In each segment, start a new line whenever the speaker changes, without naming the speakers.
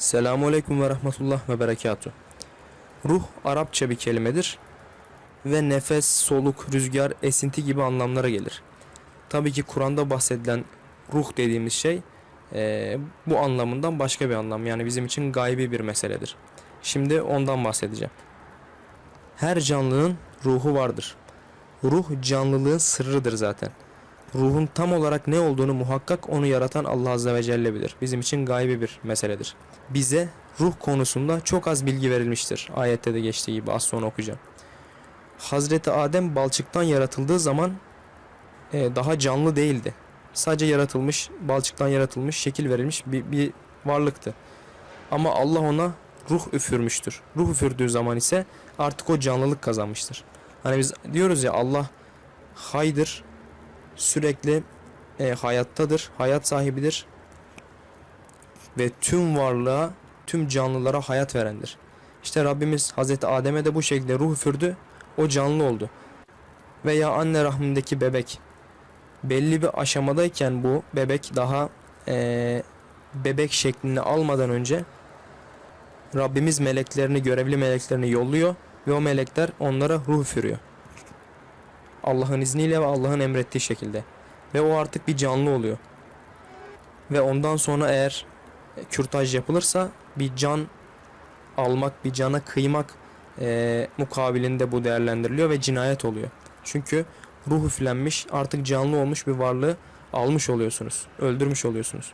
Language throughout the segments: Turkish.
Selamun Aleyküm ve Rahmetullah ve Berekatuhu. Ruh Arapça bir kelimedir ve nefes, soluk, rüzgar, esinti gibi anlamlara gelir. Tabii ki Kur'an'da bahsedilen ruh dediğimiz şey eee, bu anlamından başka bir anlam. Yani bizim için gaybi bir meseledir. Şimdi ondan bahsedeceğim. Her canlının ruhu vardır. Ruh canlılığın sırrıdır zaten. Ruhun tam olarak ne olduğunu muhakkak onu yaratan Allah Azze ve Celle bilir. Bizim için gaybi bir meseledir. Bize ruh konusunda çok az bilgi verilmiştir. Ayette de geçtiği gibi az sonra okuyacağım. Hazreti Adem balçıktan yaratıldığı zaman e, daha canlı değildi. Sadece yaratılmış, balçıktan yaratılmış, şekil verilmiş bir, bir varlıktı. Ama Allah ona ruh üfürmüştür. Ruh üfürdüğü zaman ise artık o canlılık kazanmıştır. Hani biz diyoruz ya Allah haydır, sürekli e, hayattadır, hayat sahibidir ve tüm varlığa, tüm canlılara hayat verendir. İşte Rabbimiz Hazreti Adem'e de bu şekilde ruh üfürdü, o canlı oldu. Veya anne rahmindeki bebek belli bir aşamadayken bu bebek daha e, bebek şeklini almadan önce Rabbimiz meleklerini, görevli meleklerini yolluyor ve o melekler onlara ruh üfürüyor. Allah'ın izniyle ve Allah'ın emrettiği şekilde. Ve o artık bir canlı oluyor. Ve ondan sonra eğer kürtaj yapılırsa bir can almak, bir cana kıymak eee, mukabilinde bu değerlendiriliyor ve cinayet oluyor. Çünkü ruh üflenmiş, artık canlı olmuş bir varlığı almış oluyorsunuz. Öldürmüş oluyorsunuz.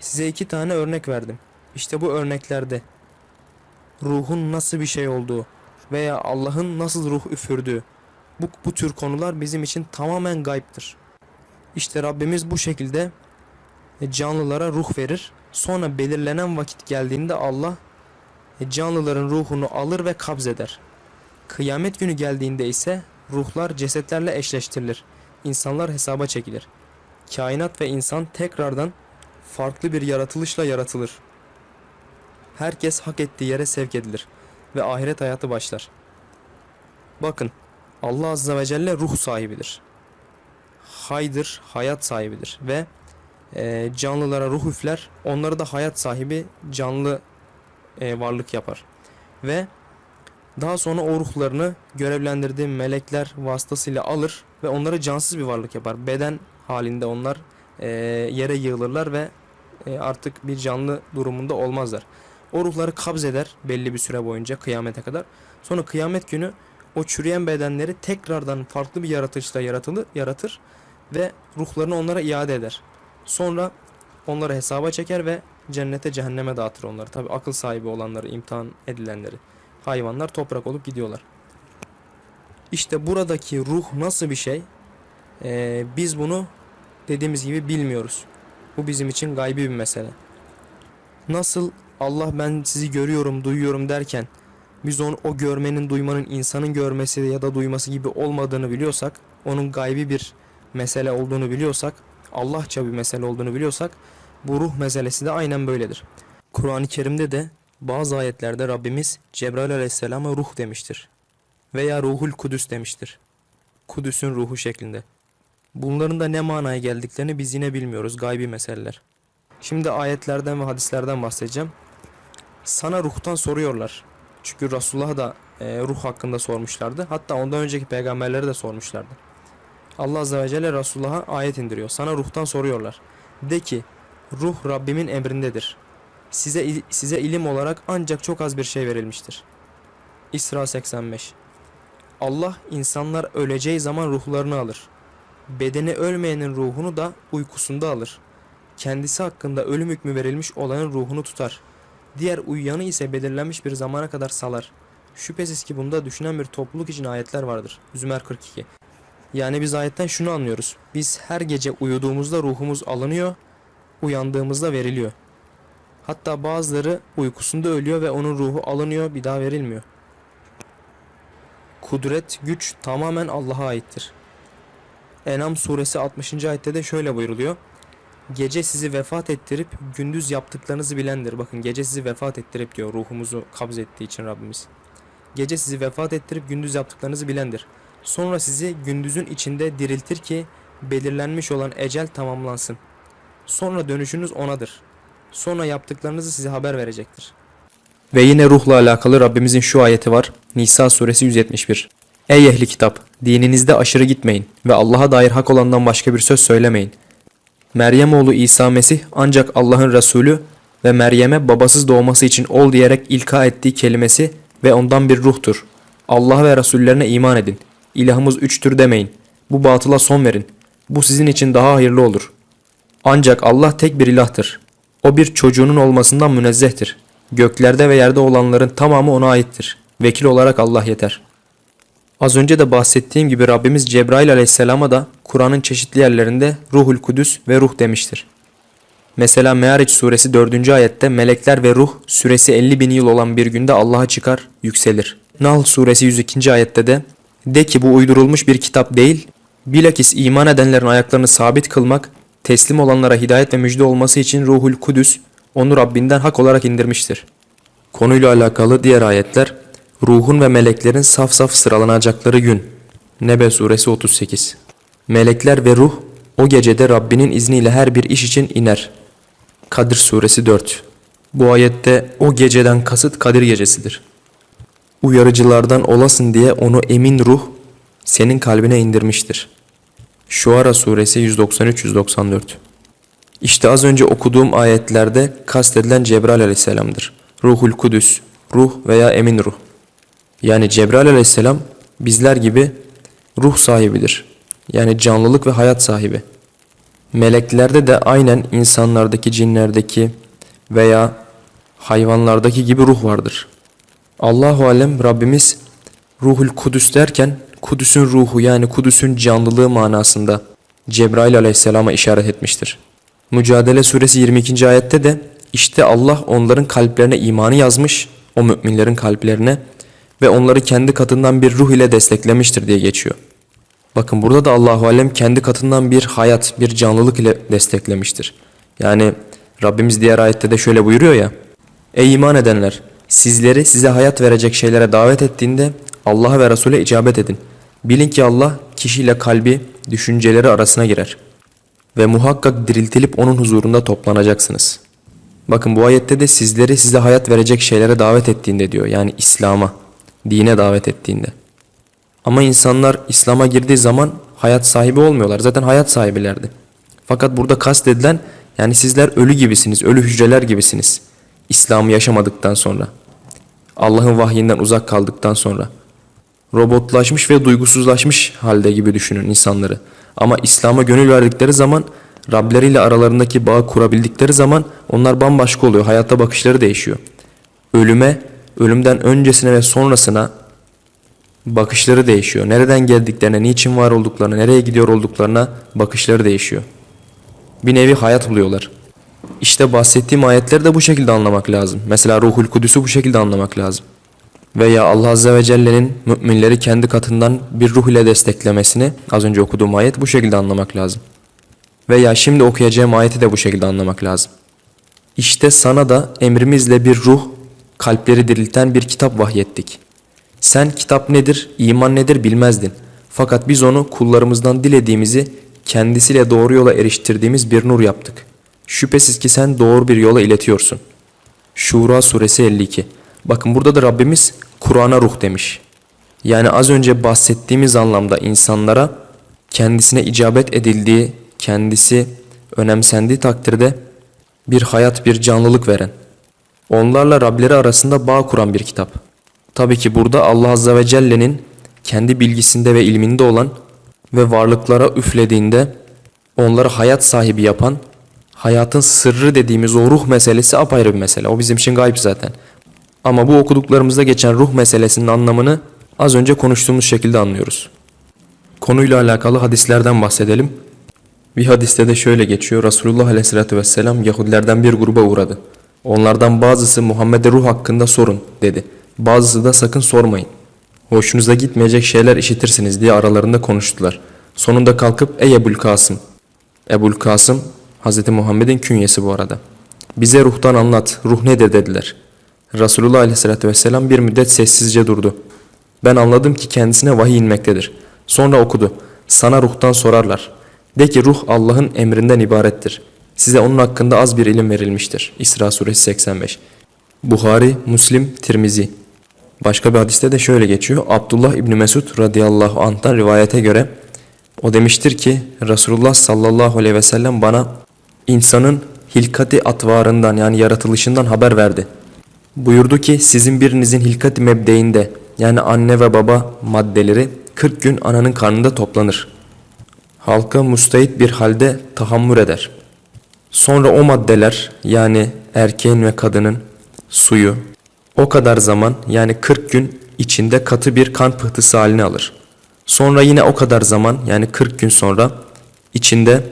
Size iki tane örnek verdim. İşte bu örneklerde ruhun nasıl bir şey olduğu veya Allah'ın nasıl ruh üfürdüğü bu, bu tür konular bizim için tamamen gayiptir. İşte Rabbimiz bu şekilde e, canlılara ruh verir. Sonra belirlenen vakit geldiğinde Allah e, canlıların ruhunu alır ve kabzeder. Kıyamet günü geldiğinde ise ruhlar cesetlerle eşleştirilir. İnsanlar hesaba çekilir. Kainat ve insan tekrardan farklı bir yaratılışla yaratılır. Herkes hak ettiği yere sevk edilir ve ahiret hayatı başlar. Bakın Allah Azze ve Celle ruh sahibidir. Haydır, hayat sahibidir ve e, canlılara ruh üfler, onları da hayat sahibi canlı e, varlık yapar. Ve daha sonra o ruhlarını görevlendirdiği melekler vasıtasıyla alır ve onları cansız bir varlık yapar. Beden halinde onlar e, yere yığılırlar ve e, artık bir canlı durumunda olmazlar. O ruhları kabz eder belli bir süre boyunca kıyamete kadar. Sonra kıyamet günü o çürüyen bedenleri tekrardan farklı bir yaratışla yaratılır, yaratır ve ruhlarını onlara iade eder. Sonra onları hesaba çeker ve cennete cehenneme dağıtır onları. Tabi akıl sahibi olanları, imtihan edilenleri. Hayvanlar toprak olup gidiyorlar. İşte buradaki ruh nasıl bir şey? Ee, biz bunu dediğimiz gibi bilmiyoruz. Bu bizim için gaybi bir mesele. Nasıl Allah ben sizi görüyorum, duyuyorum derken biz onu o görmenin, duymanın insanın görmesi ya da duyması gibi olmadığını biliyorsak, onun gaybi bir mesele olduğunu biliyorsak, Allahça bir mesele olduğunu biliyorsak bu ruh meselesi de aynen böyledir. Kur'an-ı Kerim'de de bazı ayetlerde Rabbimiz Cebrail aleyhisselama ruh demiştir. Veya ruhul kudüs demiştir. Kudüs'ün ruhu şeklinde. Bunların da ne manaya geldiklerini biz yine bilmiyoruz. Gaybi meseleler. Şimdi ayetlerden ve hadislerden bahsedeceğim. Sana ruhtan soruyorlar. Çünkü Resulullah'a da e, ruh hakkında sormuşlardı. Hatta ondan önceki peygamberlere de sormuşlardı. Allah Azze ve Celle Resulullah'a ayet indiriyor. Sana ruhtan soruyorlar. De ki ruh Rabbimin emrindedir. Size size ilim olarak ancak çok az bir şey verilmiştir. İsra 85 Allah insanlar öleceği zaman ruhlarını alır. Bedeni ölmeyenin ruhunu da uykusunda alır. Kendisi hakkında ölüm hükmü verilmiş olanın ruhunu tutar. Diğer uyuyanı ise belirlenmiş bir zamana kadar salar. Şüphesiz ki bunda düşünen bir topluluk için ayetler vardır. Zümer 42 Yani biz ayetten şunu anlıyoruz. Biz her gece uyuduğumuzda ruhumuz alınıyor, uyandığımızda veriliyor. Hatta bazıları uykusunda ölüyor ve onun ruhu alınıyor, bir daha verilmiyor. Kudret, güç tamamen Allah'a aittir. Enam suresi 60. ayette de şöyle buyuruluyor. Gece sizi vefat ettirip gündüz yaptıklarınızı bilendir. Bakın gece sizi vefat ettirip diyor ruhumuzu kabz ettiği için Rabbimiz. Gece sizi vefat ettirip gündüz yaptıklarınızı bilendir. Sonra sizi gündüzün içinde diriltir ki belirlenmiş olan ecel tamamlansın. Sonra dönüşünüz onadır. Sonra yaptıklarınızı size haber verecektir. Ve yine ruhla alakalı Rabbimizin şu ayeti var. Nisa suresi 171. Ey ehli kitap! Dininizde aşırı gitmeyin ve Allah'a dair hak olandan başka bir söz söylemeyin. Meryem oğlu İsa Mesih ancak Allah'ın Resulü ve Meryem'e babasız doğması için ol diyerek ilka ettiği kelimesi ve ondan bir ruhtur. Allah ve Resullerine iman edin. İlahımız üçtür demeyin. Bu batıla son verin. Bu sizin için daha hayırlı olur. Ancak Allah tek bir ilahtır. O bir çocuğunun olmasından münezzehtir. Göklerde ve yerde olanların tamamı ona aittir. Vekil olarak Allah yeter. Az önce de bahsettiğim gibi Rabbimiz Cebrail aleyhisselama da Kur'an'ın çeşitli yerlerinde Ruhul Kudüs ve Ruh demiştir. Mesela Me'ariç suresi 4. ayette melekler ve ruh süresi 50 bin yıl olan bir günde Allah'a çıkar, yükselir. Nahl suresi 102. ayette de de ki bu uydurulmuş bir kitap değil, bilakis iman edenlerin ayaklarını sabit kılmak, teslim olanlara hidayet ve müjde olması için Ruhul Kudüs onu Rabbinden hak olarak indirmiştir. Konuyla alakalı diğer ayetler ruhun ve meleklerin saf saf sıralanacakları gün. Nebe suresi 38. Melekler ve ruh o gecede Rabbinin izniyle her bir iş için iner. Kadir suresi 4. Bu ayette o geceden kasıt Kadir gecesidir. Uyarıcılardan olasın diye onu emin ruh senin kalbine indirmiştir. Şuara suresi 193-194 İşte az önce okuduğum ayetlerde kastedilen Cebrail aleyhisselamdır. Ruhul Kudüs, ruh veya emin ruh. Yani Cebrail aleyhisselam bizler gibi ruh sahibidir. Yani canlılık ve hayat sahibi. Meleklerde de aynen insanlardaki, cinlerdeki veya hayvanlardaki gibi ruh vardır. Allahu alem Rabbimiz Ruhul Kudüs derken Kudüs'ün ruhu yani Kudüs'ün canlılığı manasında Cebrail aleyhisselama işaret etmiştir. Mücadele suresi 22. ayette de işte Allah onların kalplerine imanı yazmış, o müminlerin kalplerine ve onları kendi katından bir ruh ile desteklemiştir diye geçiyor. Bakın burada da Allahu alem kendi katından bir hayat, bir canlılık ile desteklemiştir. Yani Rabbimiz diğer ayette de şöyle buyuruyor ya. Ey iman edenler! Sizleri size hayat verecek şeylere davet ettiğinde Allah'a ve Resul'e icabet edin. Bilin ki Allah kişiyle kalbi, düşünceleri arasına girer. Ve muhakkak diriltilip onun huzurunda toplanacaksınız. Bakın bu ayette de sizleri size hayat verecek şeylere davet ettiğinde diyor. Yani İslam'a, dine davet ettiğinde. Ama insanlar İslam'a girdiği zaman hayat sahibi olmuyorlar. Zaten hayat sahibilerdi. Fakat burada kastedilen yani sizler ölü gibisiniz, ölü hücreler gibisiniz. İslam'ı yaşamadıktan sonra. Allah'ın vahyinden uzak kaldıktan sonra. Robotlaşmış ve duygusuzlaşmış halde gibi düşünün insanları. Ama İslam'a gönül verdikleri zaman Rableriyle aralarındaki bağı kurabildikleri zaman onlar bambaşka oluyor. Hayata bakışları değişiyor. Ölüme, ölümden öncesine ve sonrasına bakışları değişiyor. Nereden geldiklerine, niçin var olduklarına, nereye gidiyor olduklarına bakışları değişiyor. Bir nevi hayat buluyorlar. İşte bahsettiğim ayetleri de bu şekilde anlamak lazım. Mesela Ruhul Kudüs'ü bu şekilde anlamak lazım. Veya Allah Azze ve Celle'nin müminleri kendi katından bir ruh ile desteklemesini az önce okuduğum ayet bu şekilde anlamak lazım. Veya şimdi okuyacağım ayeti de bu şekilde anlamak lazım. İşte sana da emrimizle bir ruh, kalpleri dirilten bir kitap vahyettik. Sen kitap nedir, iman nedir bilmezdin. Fakat biz onu kullarımızdan dilediğimizi kendisiyle doğru yola eriştirdiğimiz bir nur yaptık. Şüphesiz ki sen doğru bir yola iletiyorsun. Şura suresi 52. Bakın burada da Rabbimiz Kur'an'a ruh demiş. Yani az önce bahsettiğimiz anlamda insanlara kendisine icabet edildiği, kendisi önemsendiği takdirde bir hayat, bir canlılık veren. Onlarla Rableri arasında bağ kuran bir kitap. Tabii ki burada Allah Azze ve Celle'nin kendi bilgisinde ve ilminde olan ve varlıklara üflediğinde onları hayat sahibi yapan, hayatın sırrı dediğimiz o ruh meselesi apayrı bir mesele. O bizim için gayb zaten. Ama bu okuduklarımızda geçen ruh meselesinin anlamını az önce konuştuğumuz şekilde anlıyoruz. Konuyla alakalı hadislerden bahsedelim. Bir hadiste de şöyle geçiyor. Resulullah Aleyhisselatü Vesselam Yahudilerden bir gruba uğradı. Onlardan bazısı Muhammed'e ruh hakkında sorun dedi. Bazısı da sakın sormayın. Hoşunuza gitmeyecek şeyler işitirsiniz diye aralarında konuştular. Sonunda kalkıp ey Ebul Kasım. Ebul Kasım Hz. Muhammed'in künyesi bu arada. Bize ruhtan anlat. Ruh nedir dediler. Resulullah Aleyhisselatü Vesselam bir müddet sessizce durdu. Ben anladım ki kendisine vahiy inmektedir. Sonra okudu. Sana ruhtan sorarlar. De ki ruh Allah'ın emrinden ibarettir. Size onun hakkında az bir ilim verilmiştir. İsra suresi 85. Buhari, Müslim, Tirmizi. Başka bir hadiste de şöyle geçiyor. Abdullah İbni Mesud radıyallahu anh'tan rivayete göre o demiştir ki Resulullah sallallahu aleyhi ve sellem bana insanın hilkati atvarından yani yaratılışından haber verdi. Buyurdu ki sizin birinizin hilkati mebdeinde yani anne ve baba maddeleri 40 gün ananın karnında toplanır. Halka müstahit bir halde tahammür eder. Sonra o maddeler yani erkeğin ve kadının suyu o kadar zaman yani 40 gün içinde katı bir kan pıhtısı halini alır. Sonra yine o kadar zaman yani 40 gün sonra içinde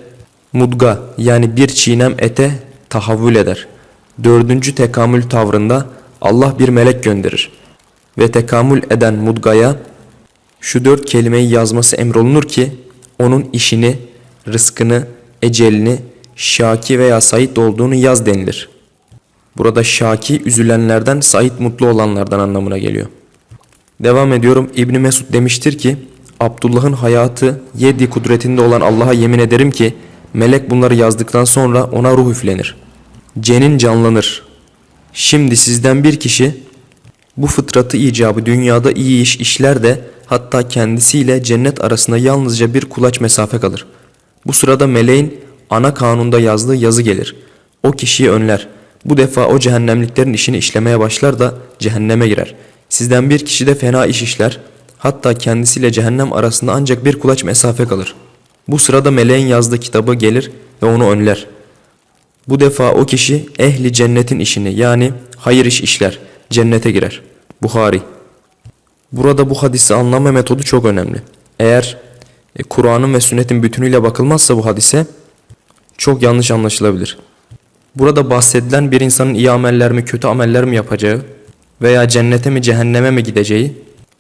mudga yani bir çiğnem ete tahavvül eder. Dördüncü tekamül tavrında Allah bir melek gönderir. Ve tekamül eden mudgaya şu dört kelimeyi yazması emrolunur ki onun işini, rızkını, ecelini, şaki veya sait olduğunu yaz denilir. Burada şaki üzülenlerden, sait mutlu olanlardan anlamına geliyor. Devam ediyorum. İbni Mesud demiştir ki Abdullah'ın hayatı yedi kudretinde olan Allah'a yemin ederim ki melek bunları yazdıktan sonra ona ruh üflenir. Cenin canlanır. Şimdi sizden bir kişi bu fıtratı icabı dünyada iyi iş işler de hatta kendisiyle cennet arasında yalnızca bir kulaç mesafe kalır. Bu sırada meleğin ana kanunda yazdığı yazı gelir. O kişiyi önler. Bu defa o cehennemliklerin işini işlemeye başlar da cehenneme girer. Sizden bir kişi de fena iş işler. Hatta kendisiyle cehennem arasında ancak bir kulaç mesafe kalır. Bu sırada meleğin yazdığı kitabı gelir ve onu önler. Bu defa o kişi ehli cennetin işini yani hayır iş işler, cennete girer. Buhari. Burada bu hadisi anlama metodu çok önemli. Eğer e, Kur'an'ın ve sünnetin bütünüyle bakılmazsa bu hadise çok yanlış anlaşılabilir. Burada bahsedilen bir insanın iyi ameller mi kötü ameller mi yapacağı veya cennete mi cehenneme mi gideceği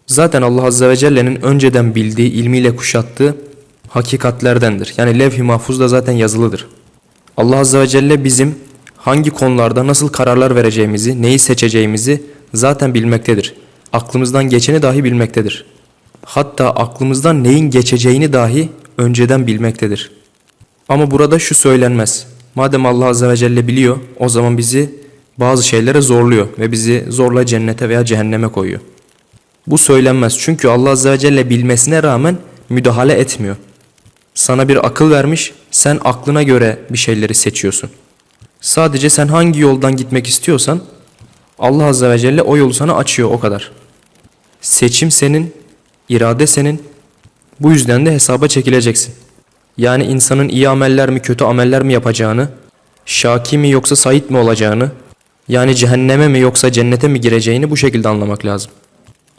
zaten Allah Azze ve Celle'nin önceden bildiği ilmiyle kuşattığı hakikatlerdendir. Yani levh-i mahfuzda zaten yazılıdır. Allah Azze ve Celle bizim hangi konularda nasıl kararlar vereceğimizi, neyi seçeceğimizi zaten bilmektedir. Aklımızdan geçeni dahi bilmektedir. Hatta aklımızdan neyin geçeceğini dahi önceden bilmektedir. Ama burada şu söylenmez. Madem Allah Azze ve Celle biliyor, o zaman bizi bazı şeylere zorluyor ve bizi zorla cennete veya cehenneme koyuyor. Bu söylenmez çünkü Allah Azze ve Celle bilmesine rağmen müdahale etmiyor. Sana bir akıl vermiş, sen aklına göre bir şeyleri seçiyorsun. Sadece sen hangi yoldan gitmek istiyorsan Allah Azze ve Celle o yolu sana açıyor o kadar. Seçim senin, irade senin. Bu yüzden de hesaba çekileceksin. Yani insanın iyi ameller mi kötü ameller mi yapacağını, şaki mi yoksa sait mi olacağını, yani cehenneme mi yoksa cennete mi gireceğini bu şekilde anlamak lazım.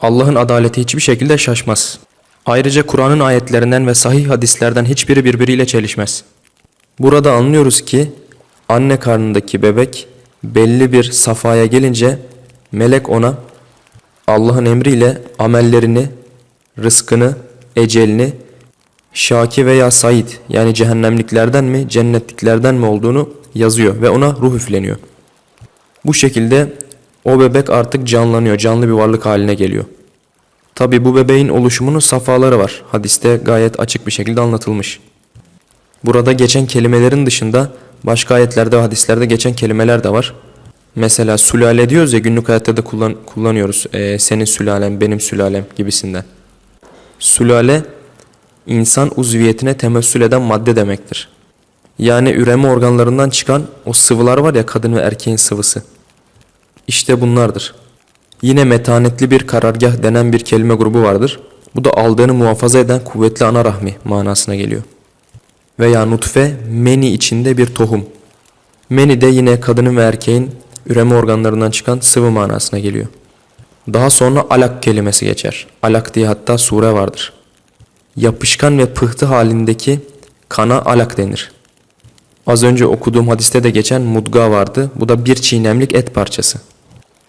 Allah'ın adaleti hiçbir şekilde şaşmaz. Ayrıca Kur'an'ın ayetlerinden ve sahih hadislerden hiçbiri birbiriyle çelişmez. Burada anlıyoruz ki anne karnındaki bebek belli bir safhaya gelince melek ona Allah'ın emriyle amellerini, rızkını, ecelini şaki veya said yani cehennemliklerden mi cennetliklerden mi olduğunu yazıyor ve ona ruh üfleniyor. Bu şekilde o bebek artık canlanıyor, canlı bir varlık haline geliyor. Tabi bu bebeğin oluşumunun safhaları var. Hadiste gayet açık bir şekilde anlatılmış. Burada geçen kelimelerin dışında başka ayetlerde ve hadislerde geçen kelimeler de var. Mesela sülale diyoruz ya günlük hayatta da kullan, kullanıyoruz. Ee, senin sülalen, benim sülalem gibisinden. Sülale insan uzviyetine temessül eden madde demektir. Yani üreme organlarından çıkan o sıvılar var ya kadın ve erkeğin sıvısı. İşte bunlardır. Yine metanetli bir karargah denen bir kelime grubu vardır. Bu da aldığını muhafaza eden kuvvetli ana rahmi manasına geliyor. Veya nutfe meni içinde bir tohum. Meni de yine kadının ve erkeğin üreme organlarından çıkan sıvı manasına geliyor. Daha sonra alak kelimesi geçer. Alak diye hatta sure vardır. Yapışkan ve pıhtı halindeki kana alak denir. Az önce okuduğum hadiste de geçen mudga vardı. Bu da bir çiğnemlik et parçası.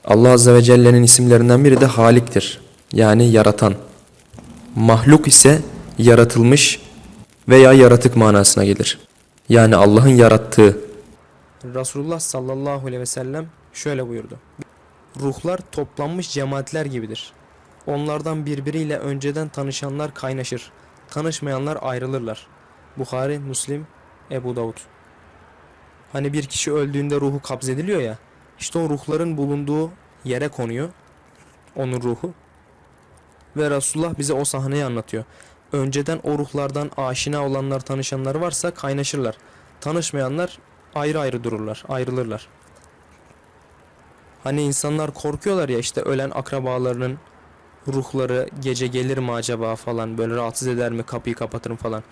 Allah Azze ve Celle'nin isimlerinden biri de Halik'tir. Yani yaratan. Mahluk ise yaratılmış veya yaratık manasına gelir. Yani Allah'ın yarattığı. Resulullah sallallahu aleyhi ve sellem şöyle buyurdu. Ruhlar toplanmış cemaatler gibidir. Onlardan birbiriyle önceden tanışanlar kaynaşır. Tanışmayanlar ayrılırlar. Bukhari, Müslim, Ebu Davud. Hani bir kişi öldüğünde ruhu kabzediliyor ya. İşte o ruhların bulunduğu yere konuyor. Onun ruhu. Ve Resulullah bize o sahneyi anlatıyor. Önceden o ruhlardan aşina olanlar, tanışanlar varsa kaynaşırlar. Tanışmayanlar ayrı ayrı dururlar, ayrılırlar. Hani insanlar korkuyorlar ya işte ölen akrabalarının ruhları gece gelir mi acaba falan böyle rahatsız eder mi kapıyı kapatırım falan.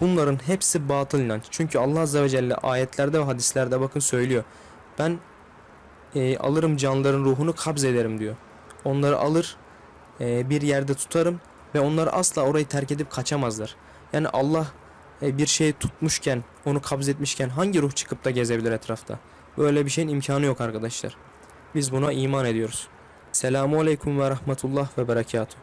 Bunların hepsi batıl inanç. Çünkü Allah Azze ve Celle ayetlerde ve hadislerde bakın söylüyor. Ben e, alırım canların ruhunu kabz ederim diyor. Onları alır e, bir yerde tutarım ve onlar asla orayı terk edip kaçamazlar. Yani Allah e, bir şey tutmuşken onu kabz etmişken hangi ruh çıkıp da gezebilir etrafta? Böyle bir şeyin imkanı yok arkadaşlar. Biz buna iman ediyoruz. Selamun Aleyküm ve Rahmetullah ve Berekatuhu.